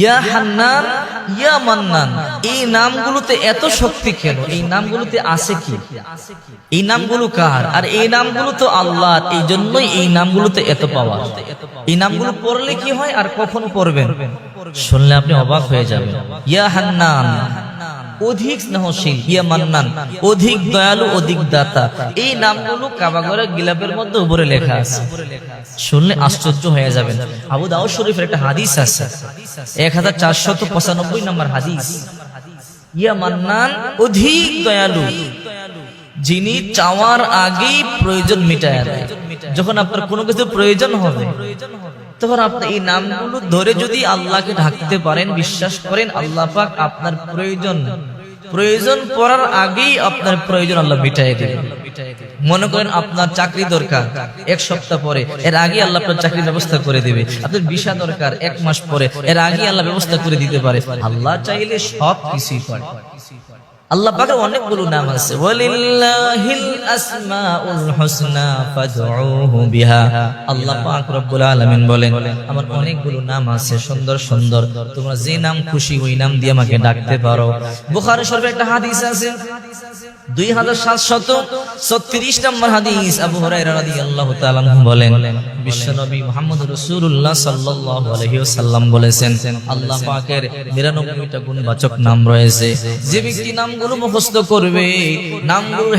ইয়া হান্নান, ইয়া মান্নান। এই নামগুলোতে এত শক্তি কেন? এই নামগুলোতে আছে কি? এই নামগুলো কার? আর এই নামগুলো তো আল্লাহ, এই জন্যই এই নামগুলোতে এত পাওয়া এই নামগুলো পড়লে কি হয় আর কখন পড়বেন? শুনলে আপনি অবাক হয়ে যাবেন। ইয়া হান্নান অধিক স্নেহশীল ইয়া মান্নান অধিক দয়ালু, অধিক দাতা। এই নামগুলো কাবাগরের গিলাপের মধ্যে উপরে লেখা আছে। শুনলে আশ্চর্য হয়ে যাবেন। আবু দাউদ শরীফের একটা হাদিস আছে। এক হাজার চারশত পঁচানব্বই নম্বর হাদিস। ইয়া মান্নান অধিক দয়ালু যিনি চাওয়ার আগেই প্রয়োজন মিটায় দেয়। যখন আপনার কোনো কিছু প্রয়োজন হবে, তখন আপনি এই নামগুলো ধরে যদি আল্লাহকে ঢাকতে পারেন, বিশ্বাস করেন, আল্লাহ পাক আপনার প্রয়োজন প্রয়োজন পড়ার আগেই আপনার প্রয়োজন আল্লাহ মিটাই দেবে। মনে করেন আপনার চাকরি দরকার, এক সপ্তাহ পরে, এর আগে আল্লাহ আপনার চাকরির ব্যবস্থা করে দেবে। আপনার ভিসা দরকার, এক মাস পরে, এর আগে আল্লাহ ব্যবস্থা করে দিতে পারে। আল্লাহ চাইলে সব কিছুই পারে আল্লাহ অনেকগুলো নাম আছে। ওয়ালিল্লাহিল আসমাউল হুসনা ফাদউহু বিহা। আল্লাহ পাক রব্বুল আলামিন বলেন, আমার অনেকগুলো নাম আছে, সুন্দর সুন্দর। তোমরা যে নাম খুশি, ওই নাম দিয়ে আমাকে ডাকতে পারো। বুখারী শরীফে একটা হাদিস আছে দুই হাজার ছত্রিশ নম্বর বলেছেন, আল্লাহ পাকের 99টা গুণবাচক নাম রয়েছে। যে ব্যক্তি করবে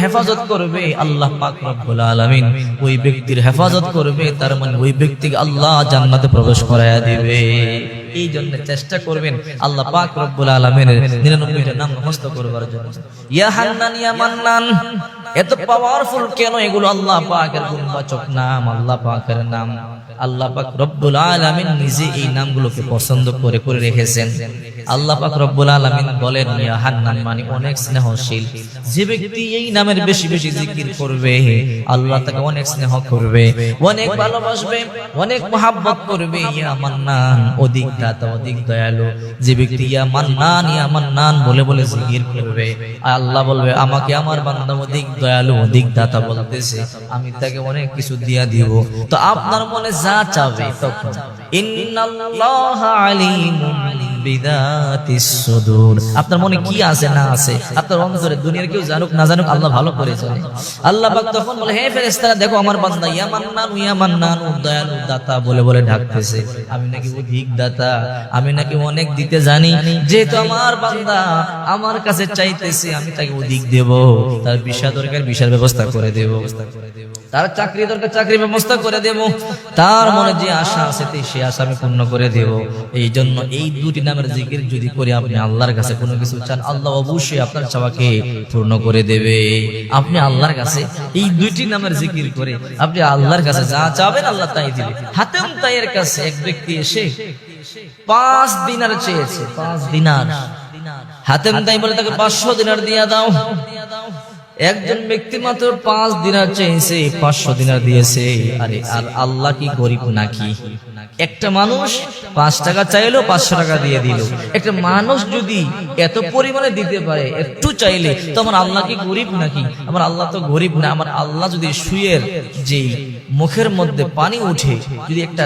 হেফাজত করবে, আল্লাহ পাক রব্বুল আলামিন ওই ব্যক্তির হেফাজত করবে, তার মানে ওই ব্যক্তিকে আল্লাহ জান্নাতে প্রবেশ করায়া দিবে। এই জন্য চেষ্টা করবেন আল্লাহ পাক রব্বুল আলমিনের নিরানব্বইটা নাম মুখস্থ করবার জন্য। ইয়া হান্নান ইয়া মান্নান। এত পাওয়ারফুল কেন এগুলো? আল্লাহ পাকের গুণবাচক নাম আল্লাহ পাকের নাম। আল্লাহ পাক রব্বুল আলামিন নিজে এই নামগুলোকে পছন্দ করে করে রেখেছেন। আল্লাহ রব্বুল আলামিন বলেন মানে অনেক স্নেহশীল। যে ব্যক্তি এই নামের বেশি বেশি জিকির করবে, আল্লাহ তাকে অনেক স্নেহ করবে, অনেক ভালোবাসবে, অনেক করবে। ইয়া মান্নান অধিক দাতা অধিক দয়ালু। যে ব্যক্তি ইয়া মান্নান ইয়া মান্নান বলে বলে জিকির করবে, আল্লাহ বলবে, আমাকে আমার বান্দা অধিক দয়ালু, অধিক দাতা বলতেছে, আমি তাকে অনেক কিছু দিয়া দিব। তো আপনার মনে যা চাবে, তখন। ইন্নাল্লাহা সুদূর আপনার মনে কি আছে, না আছে? আপনার অন্তরে দুনিয়ার কেউ জানুক, না জানুক, আল্লাহ ভালো করে জানে আল্লাহ তখন বলে, হে ফেরেশতারা, দেখো আমার বান্দা ইয়া মান্নান ইয়া মান্নান দয়ালু দাতা বলে বলে ডাকতেছে। আমি নাকি অধিক দাতা, আমি নাকি অনেক দিতে জানি। যেহেতু আমার বান্দা আমার কাছে চাইতেছে, আমি তাকে অধিক দেব। তার বিষয় দরকার বিষয়ের ব্যবস্থা করে দেব। তার চাকরি দরকার, চাকরি ব্যবস্থা করে দেব। তার মনে যে আশা আছে সে আশা আমি পূর্ণ করে দেব। এই জন্য এই দুটি নামের জিকির যদি করে, আপনি আল্লাহর কাছে কোনো কিছু চান, আল্লাহ অবশ্যই আপনার চাওয়াকে পূর্ণ করে দেবে। আপনি আল্লাহর কাছে এই দুইটি নামের জিকির করে আপনি আল্লাহর কাছে যা চাবেন আল্লাহ তাই দিবে। হাতেম তাইয়ের কাছে এক ব্যক্তি এসে পাঁচ দিনার চেয়েছে, পাঁচ দিনার। হাতেম তাই বলে তাকে পাঁচশো দিনার দিয়া দাও। একজন ব্যক্তি মাত্র পাঁচ দিনার চেয়েছে, পাঁচশো দিনার দিয়েছে। আরে, আর আল্লাহ কি গরিব নাকি? একটা মানুষ পাঁচ টাকা চাইলো পাঁচশো টাকা দিয়ে দিল। একটা মানুষ যদি এত পরিমাণে দিতে পারে, একটু চাইলে, তো আমার আল্লাহ কি গরিব নাকি? আমার আল্লাহ তো গরিব না। আমার আল্লাহ যদি সুয়ের যেই মুখের মধ্যে পানি উঠে, যদি একটা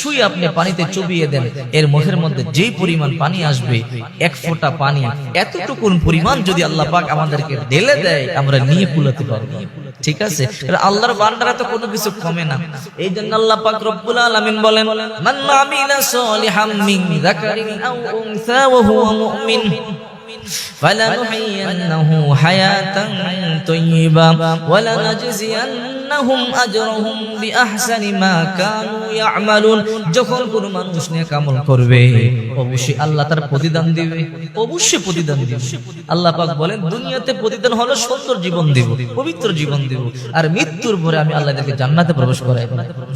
সুই আপনি পানিতে চুবিয়ে দেন, এর মুখের মধ্যে যেই পরিমাণ পানি আসবে, এক ফোঁটা পানি, এতটুকুন পরিমাণ যদি আল্লাহ পাক আমাদেরকে ঢেলে দেয় আমরা নিয়ে কুলাতে পারব। ঠিক আছে? আল্লাহর বান্দারা তো কোনো কিছু কমে না। এই জন্য আল্লাহ পাক রব্বুল আলামিন বলেন, মান আমিলা সলিহাম মিন যাকারিন আও উনসা ওয়া হুয়া মুমিন। فلنحيينه حياة طيبة ولنجزينهم أجرهم بأحسن ما كانوا يعملون যখন কোন মানুষ নিয়ে কামল করবে অবশ্যই আল্লাহ তার প্রতিদান দিবে অবশ্যই প্রতিদান দিবে আল্লাহ পাক বলেন দুনিয়াতে প্রতিদান হলো সুন্দর জীবন দিব পবিত্র জীবন দিব আর মৃত্যুর পরে আমি আল্লাহদেরকে জান্নাতে প্রবেশ করাই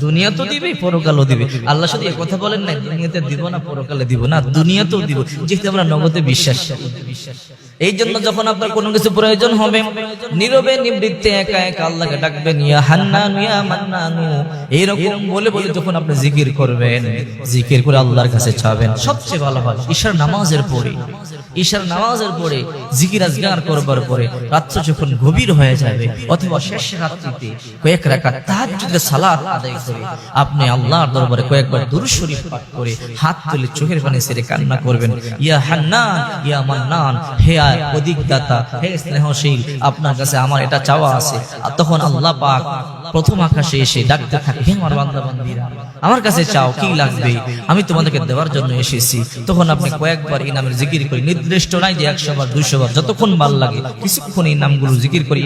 দুনিয়া তো দিবে পরকালও দিবে আল্লাহ শুধু এই কথা বলেন না দুনিয়াতে দিব না পরকালে দিব না দুনিয়াতেও দিব যেহেতু আমরা নগদে বিশ্বাস করি। এই জন্য যখন আপনার কোনো কিছু প্রয়োজন হবে, নীরবে নিবৃত্তে একা একা আল্লাহকে ডাকবেন, ইয়া হান্নান, ইয়া মান্নানু। এইরকম বলে বলে যখন আপনি জিকির করবেন, জিকির করে আল্লাহর কাছে চাবেন, সবচেয়ে ভালো হয় ঈশার নামাজের পরে। ঈশার নামাজের পরে জিকির আজগার করবার পরে রাত্র যখন গভীর হয়ে যাবে, অথবা শেষ রাত্রিতে কয়েক রাকাত তাহাজ্জুদের সালাত আদায় করে আপনি আল্লাহর দরবারে কয়েকবার দুরূদ শরীফ পাঠ করে হাত তুলে চোখের পানি ছেড়ে কান্না করবেন, ইয়া হান্নান, ইয়া মান্নান। হে আয় অধিক দাতা হে স্নেহশীল, আপনার কাছে আমার এটা চাওয়া আছে। আর তখন আল্লাহ পাক প্রথম আকাশে এসে ডাকতে থাকে, হে আমার বান্দা বান্দিরা আমার কাছে চাও, কি লাগবে? আমি তোমাদেরকে দেওয়ার জন্য এসেছি। তখন আপনি কয়েকবার এই নামের জিকির করি, নির্দিষ্ট নাই যে একশো বার দুইশো বার যতক্ষণ ভালো লাগে, কিছুক্ষণ এই নামগুলো জিকির করি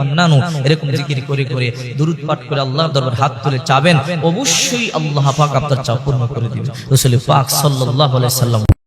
মান্নানু, এরকম জিকির করে করে, দুরুদ পাঠ করে আল্লাহ দরবার হাত তুলে চাবেন, অবশ্যই আল্লাহ পাক আপনার চাও পূর্ণ করে দিবে রসুল পাক আলাইহি সাল্লাম